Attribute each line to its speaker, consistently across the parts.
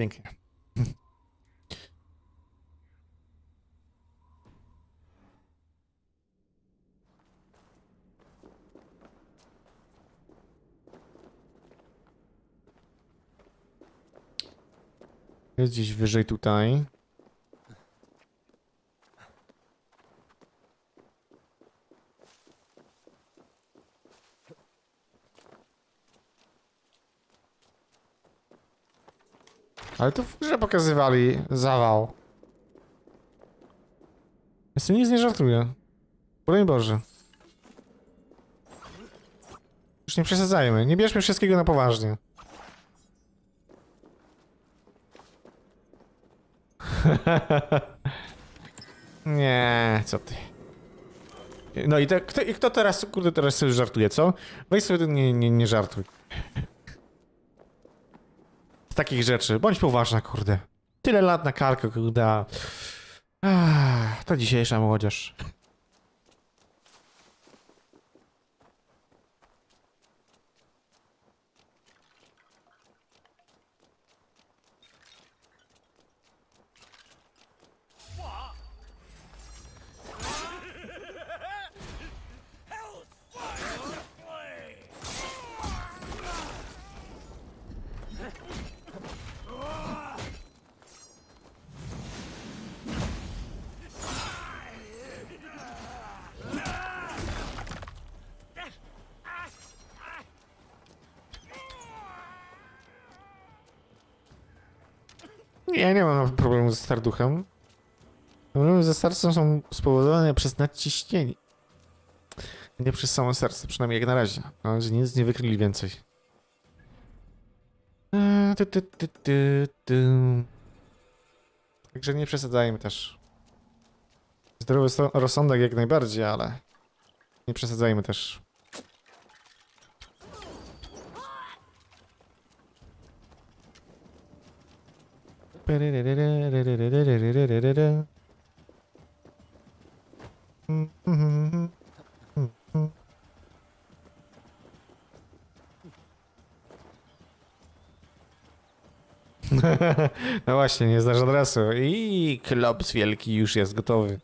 Speaker 1: pięknie. Jest gdzieś wyżej tutaj. Ale to w grze pokazywali zawał. Ja sobie nic nie żartuję. Broń Boże. Już nie przesadzajmy. Nie bierzmy wszystkiego na poważnie. nie, co ty. No i te, kto, i kto teraz, kurde, teraz sobie żartuje, co? Weź sobie nie, nie, nie żartuj. Z takich rzeczy. Bądź poważna, kurde. Tyle lat na karku, kurde. to dzisiejsza młodzież. Nie, nie mam problemu ze starduchem. Problemy ze sercem są spowodowane przez nadciśnienie. Nie przez samo serce, przynajmniej jak na razie. Na razie nic nie wykryli więcej. Eee, ty, ty, ty, ty, ty. Także nie przesadzajmy też. Zdrowy rozsądek jak najbardziej, ale nie przesadzajmy też. No właśnie, nie znasz adresu. I klops wielki już jest gotowy.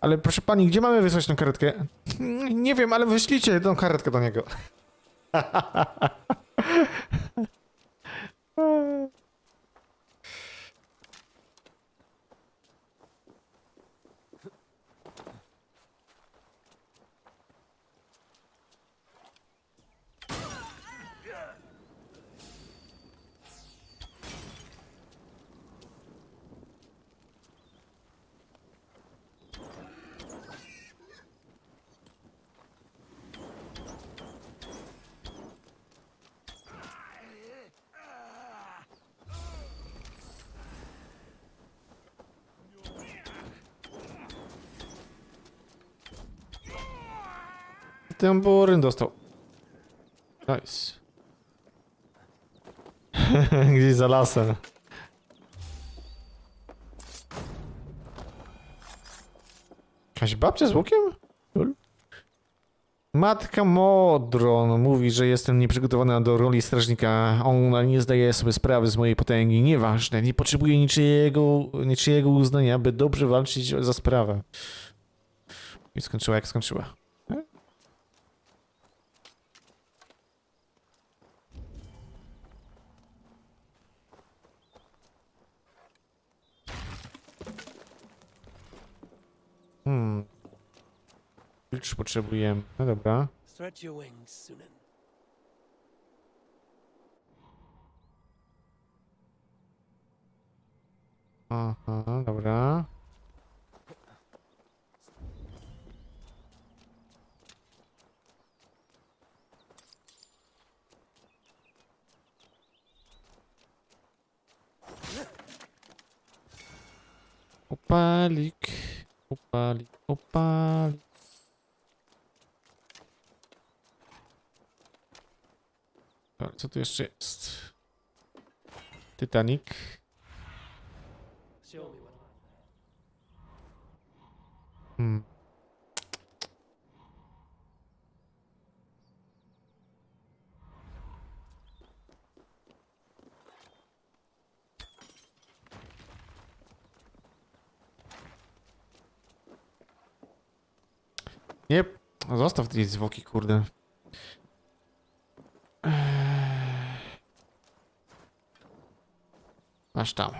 Speaker 1: Ale proszę pani, gdzie mamy wysłać tą karetkę? Nie wiem, ale wyślijcie tą karetkę do niego. Ten buryn dostał. Nice. Gdzieś za lasem. Jakaś babcia z łukiem? Matka Modron mówi, że jestem nieprzygotowana do roli strażnika. Ona nie zdaje sobie sprawy z mojej potęgi. Nieważne, nie potrzebuję niczyjego, niczyjego uznania, by dobrze walczyć za sprawę. I skończyła jak skończyła. Klucz potrzebujemy. No dobra. Aha, dobra. Upalik, upalik, upalik. co tu jeszcze jest? Titanic. Hmm. Nie, zostaw tej zwłoki, kurde. Masz tam.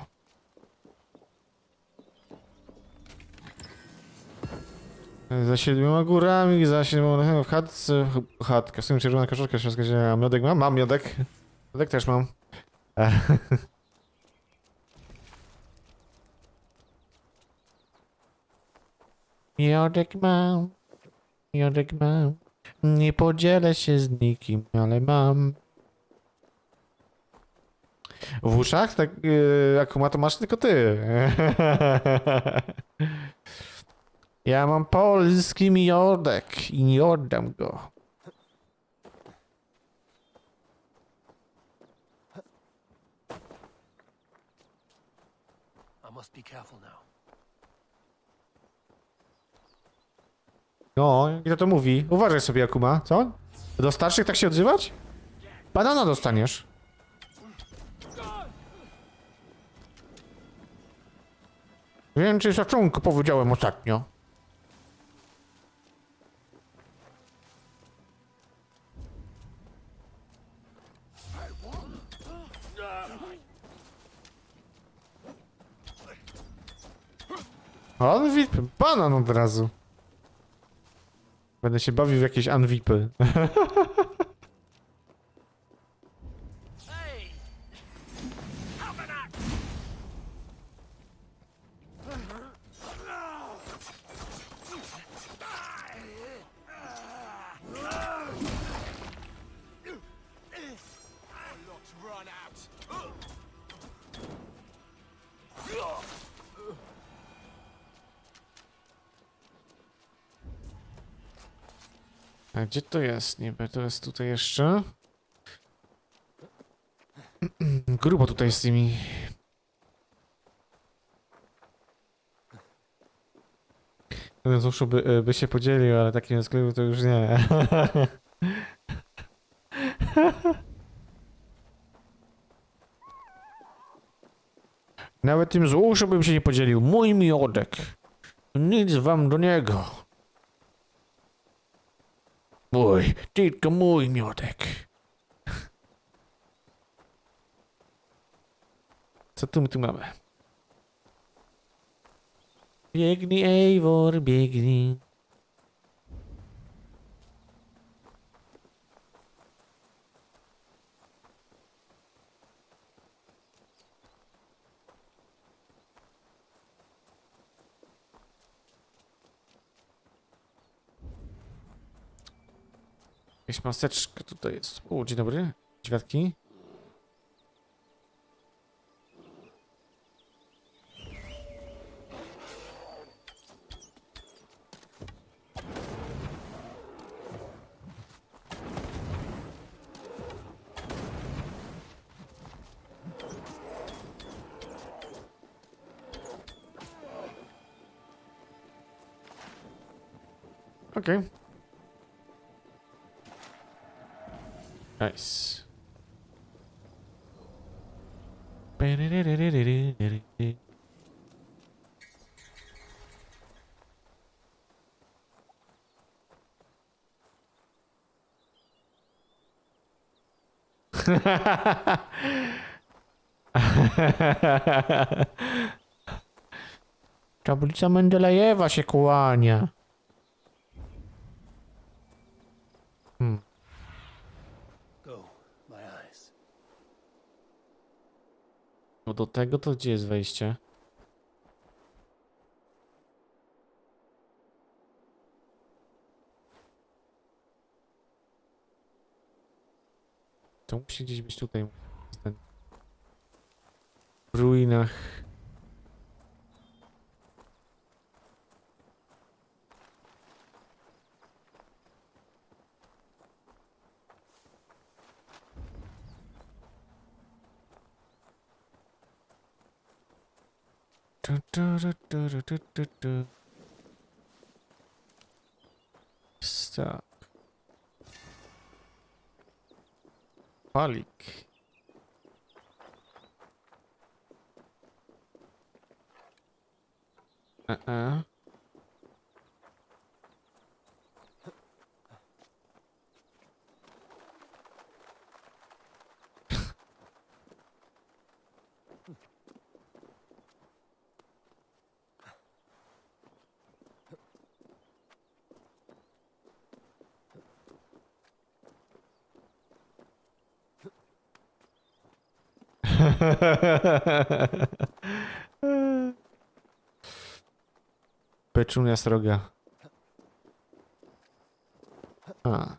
Speaker 1: Za siedmioma górami, za siedmioma w chatce, ch- chatka, w sumie czerwona koszulka, się zgadza, a miodek mam? Mam miodek. Miodek też mam. Miodek mam, miodek mam. Nie podzielę się z nikim, ale mam. W uszach? Tak, yy, jak ma to masz tylko ty. Ja mam polski miodek i nie oddam go. No, i kto to mówi? Uważaj sobie, Akuma, co? Do starszych tak się odzywać? Banana dostaniesz. Więcej szacunku powiedziałem ostatnio. Anwip? Banan od razu. Będę się bawił w jakieś anwipy. A gdzie to jest? Niby to jest tutaj jeszcze. Grubo tutaj z tymi. Jeden z uszu by, by się podzielił, ale takim sklepu to już nie. Nawet tym z uszu bym się nie podzielił. Mój miodek. Nic wam do niego. Tylko mój miodek. Co tu my tu mamy? Biegnij, Eivor, biegnij. Jakaś maseczka tutaj jest. O, dzień dobry. Dźwiadki. Okej. Nice. Tablica Mendelejewa się kłania. Do tego to gdzie jest wejście? To musi gdzieś być tutaj. W ruinach. Tu, tu, tu, tu, tu, tu, tu, tu. Stop. Palik. Uh-uh. Peczunia sroga. A.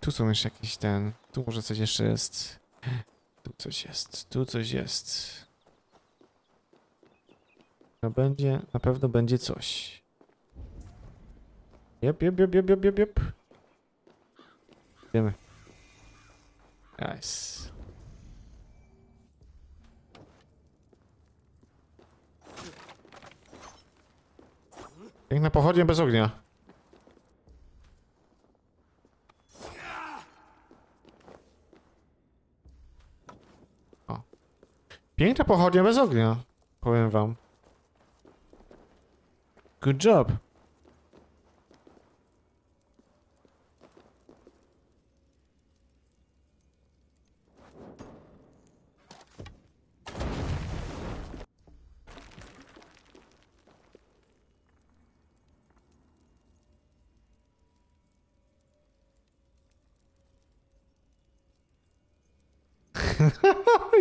Speaker 1: Tu są jeszcze jakiś ten. Tu może coś jeszcze jest. Tu coś jest. Tu coś jest. No będzie, na pewno będzie coś. Jep, jep, jep, jep, jep, jep, jep. Idziemy. Nice. Piękne pochodnie bez ognia. O. Piękna pochodnia bez ognia. Powiem wam. Good job.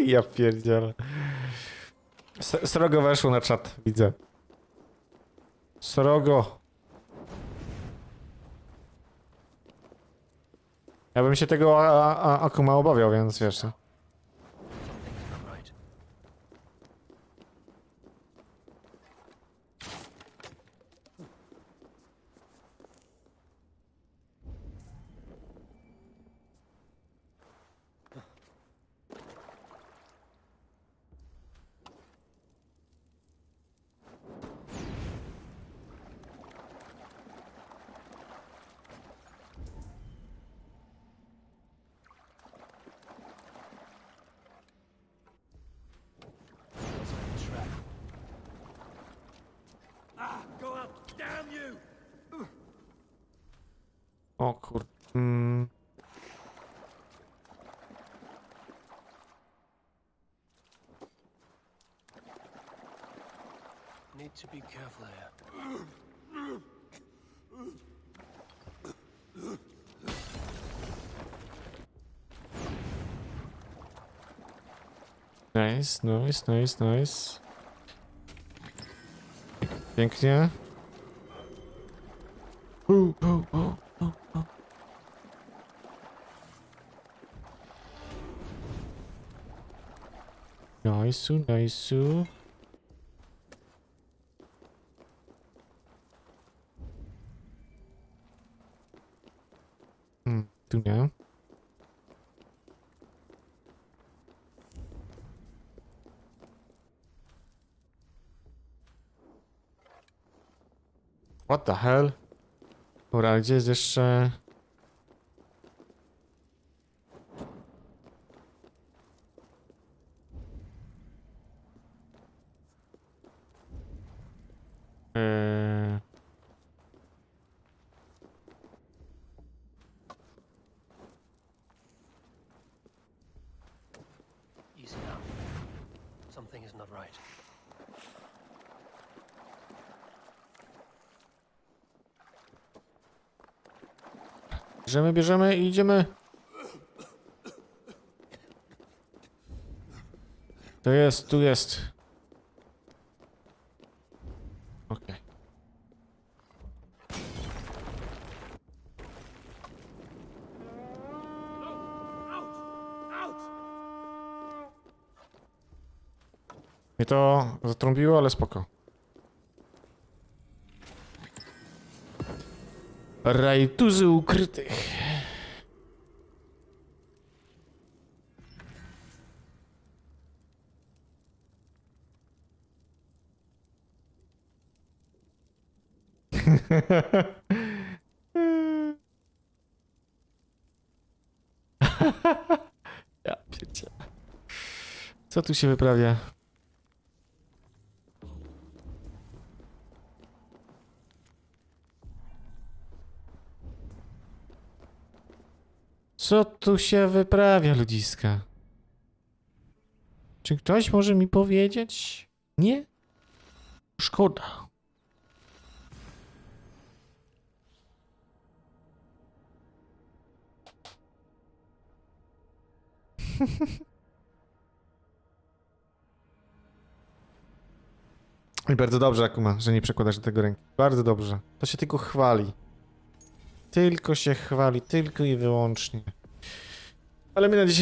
Speaker 1: Ja pierdzielę. Srogo weszło na czat, widzę. Srogo. Ja bym się tego Akuma obawiał, więc wiesz. O kur... Mm.
Speaker 2: Need to be careful here.
Speaker 1: Nice, nice, nice, nice. Pięknie. U, u, Nice, nice. Hmm, tu nie. What the hell? Dobra, gdzie jest jeszcze... Bierzemy, bierzemy i idziemy. To jest, tu jest. Okej.
Speaker 2: Out!
Speaker 1: Mnie to zatrąbiło, ale spoko. Rajtuzy ukrytych. ja piecie. Co tu się wyprawia? Co tu się wyprawia, ludziska? Czy ktoś może mi powiedzieć? Nie? Szkoda. I bardzo dobrze, Akuma, że nie przekładasz do tego ręki. Bardzo dobrze. To się tylko chwali. Tylko się chwali, tylko i wyłącznie. Ale my na dzisiaj